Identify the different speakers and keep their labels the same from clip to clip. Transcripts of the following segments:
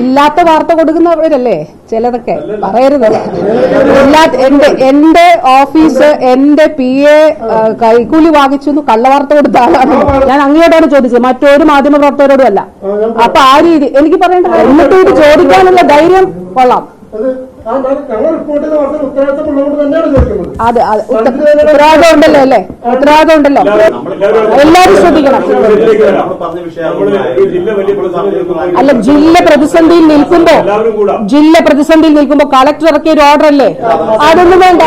Speaker 1: ഇല്ലാത്ത വാർത്ത കൊടുക്കുന്നവരല്ലേ ചിലതൊക്കെ? പറയരുത്. എന്റെ എന്റെ ഓഫീസ് എന്റെ പി എ കൈക്കൂലി വാങ്ങിച്ചു എന്ന് കള്ളവാർത്ത കൊടുത്ത ആളാണ്. ഞാൻ അങ്ങോട്ടാണ് ചോദിച്ചത്. മറ്റൊരു മാധ്യമ പ്രവർത്തകരോടും അല്ല അപ്പൊ ആ രീതി എനിക്ക് പറയേണ്ട എന്നിട്ട് ഇത് ചോദിക്കാനുള്ള ധൈര്യം കൊള്ളാം.
Speaker 2: അത്
Speaker 1: അതെ. ഉത്തരവാദിത്വം ഉണ്ടല്ലോ അല്ലേ? ഉത്തരവാദിത്വം ഉണ്ടല്ലോ എല്ലാവരും ശ്രദ്ധിക്കണം. അല്ല ജില്ല പ്രതിസന്ധിയിൽ നിൽക്കുമ്പോ
Speaker 3: എല്ലാവരും കൂടാ.
Speaker 1: ജില്ല പ്രതിസന്ധിയിൽ നിൽക്കുമ്പോ കളക്ടർ ഇറക്കിയ ഒരു ഓർഡർ അല്ലേ? അതൊന്നും വേണ്ട.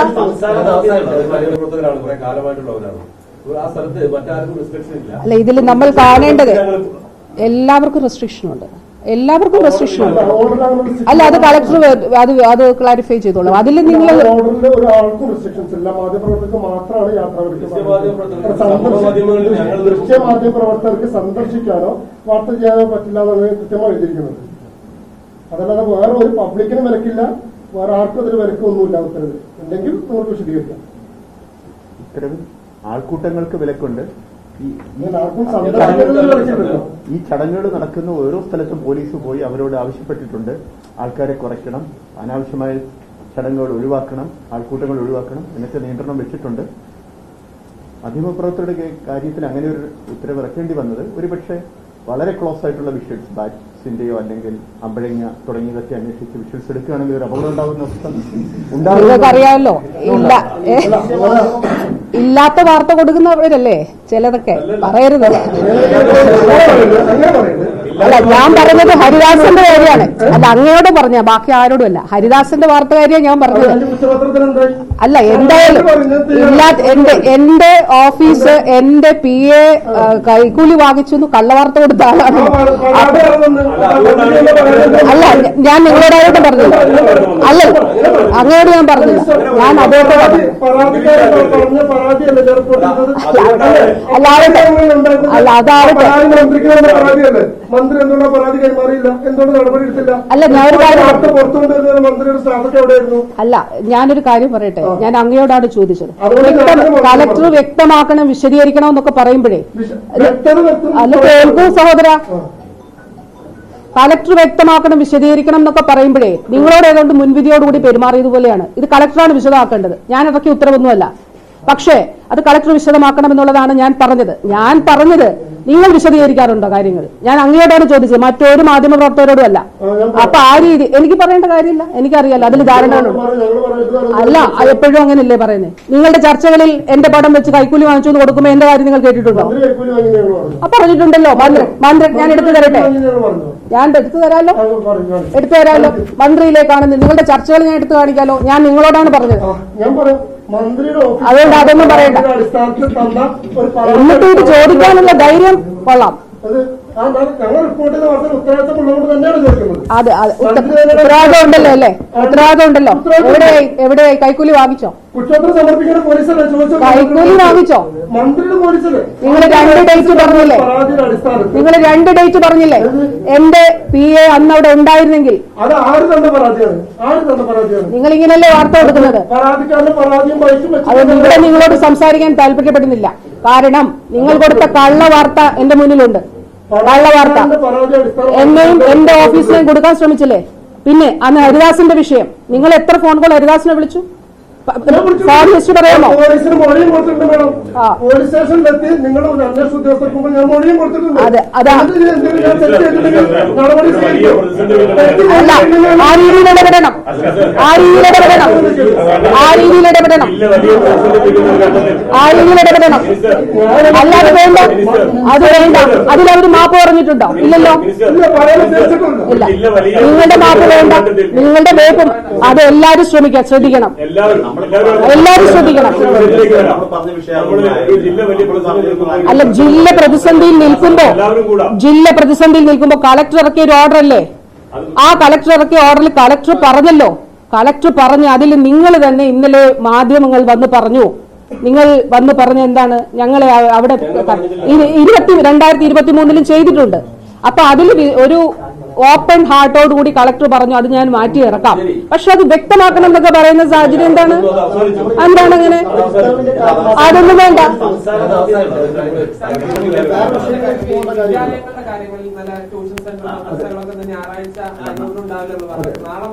Speaker 1: അല്ല ഇതിൽ നമ്മൾ കാണേണ്ടത് എല്ലാവർക്കും റെസ്ട്രിക്ഷൻ ഉണ്ട്. എല്ലാവർക്കും റെസ്ട്രിക്ഷൻ ഉണ്ട്. അല്ല അത് കളക്ടർ അത് അത് ക്ലാരിഫൈ ചെയ്തോളാം. അതിൽ നിങ്ങൾ
Speaker 2: ദൃശ്യമാധ്യമപ്രവർത്തകർക്ക് സന്ദർശിക്കാനോ വാർത്ത ചെയ്യാനോ പറ്റില്ല എന്നാണ് കൃത്യമായി എഴുതിയിരിക്കുന്നത്. അതല്ലാതെ വേറെ ഒരു പബ്ലിക്കിന് വിലക്കില്ല. വേറെ ആർക്കും അതിന് വിലക്കൊന്നുമില്ല ഉത്തരവിൽ. ഉണ്ടെങ്കിൽ നമുക്ക് വിശദീകരിക്കാം.
Speaker 4: ഉത്തരവിൽ ആൾക്കൂട്ടങ്ങൾക്ക് വിലക്കുണ്ട്. ഈ ചടങ്ങുകൾ നടക്കുന്ന ഓരോ സ്ഥലത്തും പോലീസ് പോയി അവരോട് ആവശ്യപ്പെട്ടിട്ടുണ്ട്. ആൾക്കാരെ കുറയ്ക്കണം. അനാവശ്യമായ ചടങ്ങുകൾ ഒഴിവാക്കണം. ആൾക്കൂട്ടങ്ങൾ ഒഴിവാക്കണം. എന്നൊക്കെ നിയന്ത്രണം വെച്ചിട്ടുണ്ട്. മാധ്യമപ്രവർത്തകരുടെ കാര്യത്തിൽ അങ്ങനെ ഒരു ഉത്തരവ് ഇറക്കേണ്ടി വന്നത് ഒരുപക്ഷെ വളരെ ക്ലോസ് ആയിട്ടുള്ള വിഷ്വൽസ് ബാറ്റ്സിന്റെയോ അല്ലെങ്കിൽ അമ്പഴങ്ങ തുടങ്ങിയതൊക്കെ അന്വേഷിച്ച് വിഷ്വൽസ് എടുക്കുകയാണെങ്കിൽ ഒരു അപകടം ഉണ്ടാകുന്ന അവസ്ഥ ഉണ്ടാകും.
Speaker 1: നിങ്ങൾക്കറിയാമല്ലോ ഇല്ല. ഏ, ഇല്ലാത്ത വാർത്ത കൊടുക്കുന്നവരല്ലേ ചിലതൊക്കെ പറയരുത് അല്ല ഞാൻ പറഞ്ഞത് ഹരിദാസന്റെ കാര്യമാണ് അല്ല അങ്ങയോട് പറഞ്ഞ ബാക്കി ആരോടും അല്ല ഹരിദാസന്റെ വാർത്ത കാര്യമാണ് ഞാൻ പറഞ്ഞത് അല്ല എന്തായാലും ഇല്ലാത്ത എന്റെ എന്റെ ഓഫീസ് എന്റെ പി എ കൈക്കൂലി വാങ്ങിച്ചു എന്ന് കള്ളവാർത്ത കൊടുത്ത ആളാണ് അല്ല ഞാൻ നിങ്ങളോടായിട്ട് പറഞ്ഞു അല്ല അങ്ങയോട് ഞാൻ പറഞ്ഞില്ല ഞാൻ അതോട്ട് അല്ലാതെ അല്ല അതാവട്ടെ
Speaker 2: മന്ത്രി എന്തുകൊണ്ടാ പരാതി കൈമാറിയില്ല. എന്തുകൊണ്ട് നടപടി എടുത്തില്ല?
Speaker 1: അല്ല, ഞാൻ ഒരു കാര്യം-
Speaker 2: വാർത്ത പുറത്തുകൊണ്ടിരുന്ന മന്ത്രിയുടെ സ്ഥാനത്ത് എവിടെയായിരുന്നു?
Speaker 1: അല്ല ഞാനൊരു കാര്യം പറയട്ടെ? ഞാൻ അങ്ങയോടാണ് ചോദിച്ചത്. കളക്ടർ വ്യക്തമാക്കണം വിശദീകരിക്കണം എന്നൊക്കെ പറയുമ്പോഴേ. അല്ല കേൾക്കൂ സഹോദര.
Speaker 2: കലക്ടർ
Speaker 1: കളക്ടർ വ്യക്തമാക്കണം വിശദീകരിക്കണം എന്നൊക്കെ പറയുമ്പോഴേ നിങ്ങളോട് ഏതാണ്ട് മുൻവിധിയോടുകൂടി പെരുമാറിയതുപോലെയാണ്. ഇത് കളക്ടറാണ് വിശദമാക്കേണ്ടത്. ഞാൻ ഇടയ്ക്ക് ഉത്തരവൊന്നുമല്ല. പക്ഷേ അത് കളക്ടർ വിശദമാക്കണം എന്നുള്ളതാണ് ഞാൻ പറഞ്ഞത്. ഞാൻ പറഞ്ഞത് നിങ്ങൾ വിശദീകരിക്കാറുണ്ടോ കാര്യങ്ങൾ? ഞാൻ അങ്ങയോടാണ് ചോദിച്ചത്. മറ്റൊരു മാധ്യമ പ്രവർത്തകരോടും അല്ല അപ്പൊ ആ രീതി എനിക്ക് പറയേണ്ട കാര്യമില്ല. എനിക്കറിയാലോ അതിൽ ധാരണകളുണ്ട് അല്ല എപ്പോഴും അങ്ങനെയല്ലേ പറയുന്നത് നിങ്ങളുടെ ചർച്ചകളിൽ എന്റെ പടം വെച്ച് കൈക്കൂലി വാങ്ങിച്ചു എന്ന് കൊടുക്കുമ്പോൾ എന്റെ കാര്യം നിങ്ങൾ കേട്ടിട്ടുണ്ടോ? അപ്പൊ പറഞ്ഞിട്ടുണ്ടല്ലോ. മന്ത്രി മന്ത്രി ഞാൻ എടുത്തു തരട്ടെ? ഞാൻ എടുത്തു
Speaker 2: പറഞ്ഞു.
Speaker 1: എടുത്തു തരാമല്ലോ മന്ത്രിയിലേക്കാണ് നിങ്ങളുടെ ചർച്ചകൾ ഞാൻ എടുത്തു കാണിക്കാലോ? ഞാൻ നിങ്ങളോടാണ് പറഞ്ഞത്. അതുകൊണ്ട് അതൊന്നും പറയണ്ട. എന്നിട്ട് ഇത് ചോദിക്കാനുള്ള ധൈര്യം കൊള്ളാം.
Speaker 2: അതെ
Speaker 1: അതെ ഉത്തരവാദിത്തം ഉത്തരവാദിത്വം ഉണ്ടല്ലോ അല്ലേ? ഉത്തരവാദിത്വം ഉണ്ടല്ലോ. എവിടെയായി എവിടെയായി? കൈക്കൂലി വാങ്ങിച്ചോ?
Speaker 2: കുറ്റപത്രം സമർപ്പിക്കുന്ന പോലീസല്ലേ? ചോദിച്ചോ
Speaker 1: കൈക്കൂലി വാങ്ങിച്ചോ?
Speaker 2: മന്ത്രിയുടെ പോലീസല്ലേ?
Speaker 1: നിങ്ങൾ രണ്ട് ഡേറ്റ് പറഞ്ഞില്ലേ? നിങ്ങൾ രണ്ട് ഡേറ്റ് പറഞ്ഞില്ലേ? എന്റെ പി എ അന്ന് അവിടെ ഉണ്ടായിരുന്നെങ്കിൽ.
Speaker 2: അത് ആര് തന്ന പരാതിയാണ്? ആര് തന്ന പരാതിയാണ്?
Speaker 1: നിങ്ങൾ ഇങ്ങനല്ലേ വാർത്ത കൊടുക്കുന്നത്?
Speaker 2: പരാതിക്കാരന്റെ പരാതിയും വഹിച്ചും
Speaker 1: അതുകൊണ്ട് ഇവിടെ നിങ്ങളോട് സംസാരിക്കാൻ താല്പര്യപ്പെടുന്നില്ല. കാരണം നിങ്ങൾ കൊടുത്ത കള്ള വാർത്ത എന്റെ മുന്നിലുണ്ട്. കള്ള വാർത്ത. എന്നെയും എന്റെ ഓഫീസിനെയും കൊടുക്കാൻ ശ്രമിച്ചില്ലേ? പിന്നെ അന്ന് ഹരിദാസിന്റെ വിഷയം. നിങ്ങൾ എത്ര ഫോൺ കോൾ ഹരിദാസിനെ വിളിച്ചു? ലിസ്റ്റ് പറയാമോ
Speaker 2: പോലീസിന് മൊഴിയും കൊടുത്തിട്ടുണ്ട് മേഡം. പോലീസ് സ്റ്റേഷനിലെത്തി നിങ്ങൾ ഒരു അന്വേഷണ ഉദ്യോഗസ്ഥർക്ക് മുമ്പ് ഞാൻ മൊഴിയും കൊടുത്തിട്ടുണ്ട്.
Speaker 1: അതെ, അതാ. അല്ല ആ രീതിയിൽ ഇടപെടണം. ആ രീതിയിൽ ഇടപെടണം. ആ രീതിയിൽ ഇടപെടണം.
Speaker 3: ജില്ല
Speaker 1: ആ രീതിയിൽ ഇടപെടണം. അല്ലാതെ വേണ്ട. അത് വേണ്ട. അതിലവർ മാപ്പ് പറഞ്ഞിട്ടുണ്ടോ? ഇല്ലല്ലോ.
Speaker 2: ഇല്ല,
Speaker 1: നിങ്ങളുടെ മാപ്പ് വേണ്ട. നിങ്ങളുടെ വേപ്പും അത് എല്ലാവരും ശ്രമിക്കാം ശ്രദ്ധിക്കണം.
Speaker 3: എല്ലാവരും
Speaker 1: ശ്രദ്ധിക്കണം. അല്ല ജില്ല പ്രതിസന്ധിയിൽ നിൽക്കുമ്പോ ജില്ല പ്രതിസന്ധിയിൽ നിൽക്കുമ്പോ കളക്ടർ ഇറക്കിയ ഒരു ഓർഡർ അല്ലേ? ആ കളക്ടർ ഇറക്കിയ ഓർഡറിൽ കളക്ടർ പറഞ്ഞല്ലോ. കളക്ടർ പറഞ്ഞ് അതിൽ നിങ്ങൾ തന്നെ ഇന്നലെ മാധ്യമങ്ങൾ വന്ന് പറഞ്ഞു. നിങ്ങൾ വന്ന് പറഞ്ഞ എന്താണ്? ഞങ്ങളെ അവിടെ ഇരുപത്തി രണ്ടായിരത്തി ഇരുപത്തി മൂന്നിലും ചെയ്തിട്ടുണ്ട്. അപ്പൊ അതിൽ ഒരു ഓപ്പൺ ഹാർട്ടോട് കൂടി കളക്ടർ പറഞ്ഞു അത് ഞാൻ മാറ്റി ഇറക്കാം. പക്ഷെ അത് വ്യക്തമാക്കണം എന്നൊക്കെ പറയുന്ന സാഹചര്യം എന്താണ്? എന്താണ് അങ്ങനെ? അതൊന്നും വേണ്ട.
Speaker 5: ഞായറാഴ്ച നാളെ